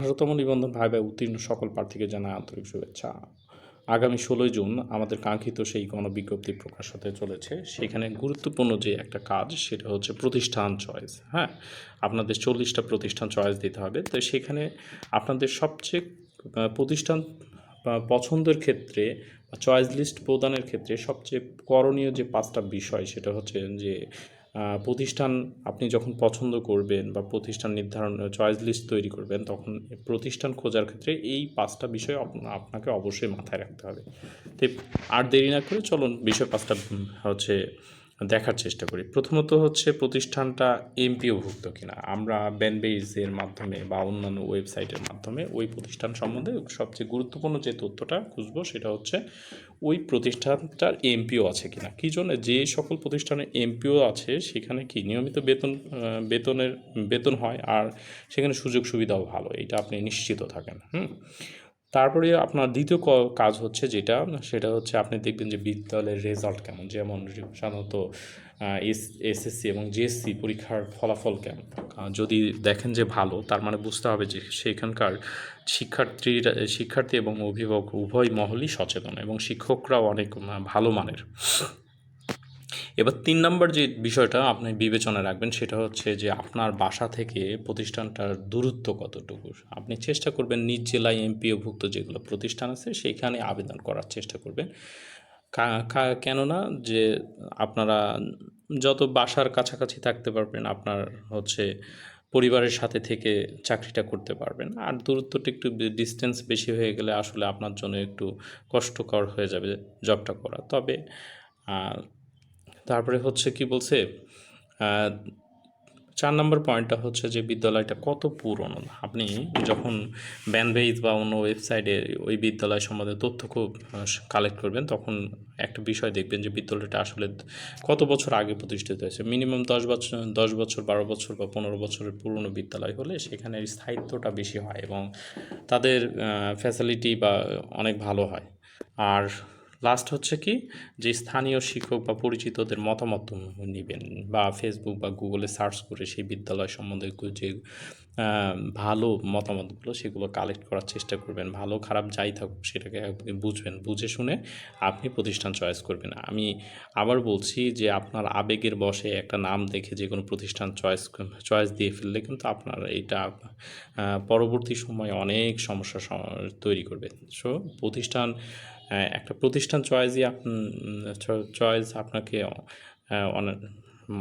আঠারোতম নিবন্ধন ভাই ভাই উত্তীর্ণ সকল প্রার্থীকে জানায় আন্তরিক শুভেচ্ছা। আগামী ষোলোই জুন আমাদের কাঙ্ক্ষিত সেই গণবিজ্ঞপ্তি প্রকাশ হতে চলেছে। সেখানে গুরুত্বপূর্ণ যে একটা কাজ, সেটা হচ্ছে প্রতিষ্ঠান চয়েস হ্যাঁ? আপনাদের চল্লিশটা প্রতিষ্ঠান চয়েস দিতে হবে। তো সেখানে আপনাদের সবচেয়ে প্রতিষ্ঠান পছন্দের ক্ষেত্রে চয়েস লিস্ট প্রদানের ক্ষেত্রে সবচেয়ে করণীয় যে পাঁচটা বিষয়, সেটা হচ্ছে যে প্রতিষ্ঠান আপনি যখন পছন্দ করবেন বা প্রতিষ্ঠান নির্ধারণ চয়েস লিস্ট তৈরি করবেন, তখন প্রতিষ্ঠান খোঁজার ক্ষেত্রে এই পাঁচটা বিষয় আপ- আপনাকে অবশ্যই মাথায় রাখতে হবে। তো আর দেরি না করে চলুন বিষয় পাঁচটা হচ্ছে দেখার চেষ্টা করি। প্রথমত হচ্ছে প্রতিষ্ঠানটা এমপিওভুক্ত কিনা। আমরা ব্যানবেইজের মাধ্যমে বা অন্যান্য ওয়েবসাইটের মাধ্যমে ওই প্রতিষ্ঠান সম্বন্ধে সবচেয়ে গুরুত্বপূর্ণ যে তথ্যটা খুঁজব সেটা হচ্ছে ওই প্রতিষ্ঠানটার এমপিও আছে কিনা। কী জন্য? যে সকল প্রতিষ্ঠানে এমপিও আছে, সেখানে কি নিয়মিত বেতন বেতনের, বেতন হয় আর সেখানে সুযোগ সুবিধাও ভালো। এটা আপনি নিশ্চিত থাকেন। হুম? তারপরে আপনার দ্বিতীয় কাজ হচ্ছে যেটা, সেটা হচ্ছে আপনি দেখবেন যে বিদ্যালয়ের রেজাল্ট কেমন? যেমন সাধারণত এস, এসএসসি এবং জিএসসি পরীক্ষার ফলাফল কেমন? যদি দেখেন যে ভালো, তার মানে বুঝতে হবে যে সেখানকার শিক্ষার্থীরা, শিক্ষার্থী এবং অভিভাবক উভয় মহলই সচেতন এবং শিক্ষকরাও অনেক ভালো মানের। এবার তিন নম্বর যে বিষয়টা আপনি বিবেচনায় রাখবেন সেটা হচ্ছে যে আপনার বাসা থেকে প্রতিষ্ঠানটার দূরত্ব কতটুকু? আপনি চেষ্টা করবেন নিজ জেলায় এমপিওভুক্ত যেগুলো প্রতিষ্ঠান আছে সেইখানে আবেদন করার চেষ্টা করবেন। কেননা যে আপনারা যত বাসার কাছাকাছি থাকতে পারবেন আপনার হচ্ছে পরিবারের সাথে থেকে চাকরিটা করতে পারবেন। আর দূরত্বটা একটু ডিস্টেন্স বেশি হয়ে গেলে আসলে আপনার জন্য একটু কষ্টকর হয়ে যাবে জবটা করা। তবে তারপরে হচ্ছে কি বলছে চার নম্বর পয়েন্টটা হচ্ছে যে বিদ্যালয়টা কত পুরনো। আপনি যখন ব্যানভেজ বা অন্য ওয়েবসাইটে ওই বিদ্যালয় সম্বন্ধে তথ্য খুব কালেক্ট করবেন, তখন একটা বিষয় দেখবেন যে বিদ্যালয়টা আসলে কত বছর আগে প্রতিষ্ঠিত হয়েছে। মিনিমাম দশ বছর দশ বছর, বারো বছর বা পনেরো বছরের পুরনো বিদ্যালয় হলে সেখানে স্থায়িত্বটা বেশি হয় এবং তাদের ফ্যাসিলিটি বা অনেক ভালো হয়। আর লাস্ট হচ্ছে কি? যে স্থানীয় শিক্ষক বা পরিচিতদের মতামত নেবেন বা ফেসবুক বা গুগলে সার্চ করে সেই বিদ্যালয় সম্বন্ধে যে ভালো মতামতগুলো সেগুলো কালেক্ট করার চেষ্টা করবেন। ভালো খারাপ যাই থাকুক সেটাকে বুঝবেন। বুঝে শুনে আপনি প্রতিষ্ঠান চয়েস করবেন। আমি আবার বলছি যে আপনার আবেগের বশে একটা নাম দেখে যে কোনো প্রতিষ্ঠান চয়েস চয়েস দিয়ে ফেললে কিন্তু আপনার এটা পরবর্তী সময়ে অনেক সমস্যা তৈরি করবে। সো প্রতিষ্ঠান একটা প্রতিষ্ঠান চয়েসই চয়েস আপনাকে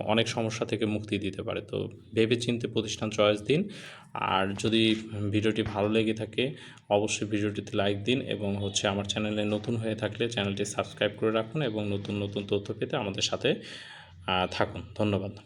অনেক সমস্যা থেকে মুক্তি দিতে পারে। তো ভেবে চিনতে প্রতিষ্ঠান চয়েস দিন। আর যদি ভিডিওটি ভালো লেগে থাকে, অবশ্যই ভিডিওটিতে লাইক দিন এবং হচ্ছে আমার চ্যানেলে নতুন হয়ে থাকলে চ্যানেলটি সাবস্ক্রাইব করে রাখুন এবং নতুন নতুন তথ্য পেতে আমাদের সাথে থাকুন। ধন্যবাদ।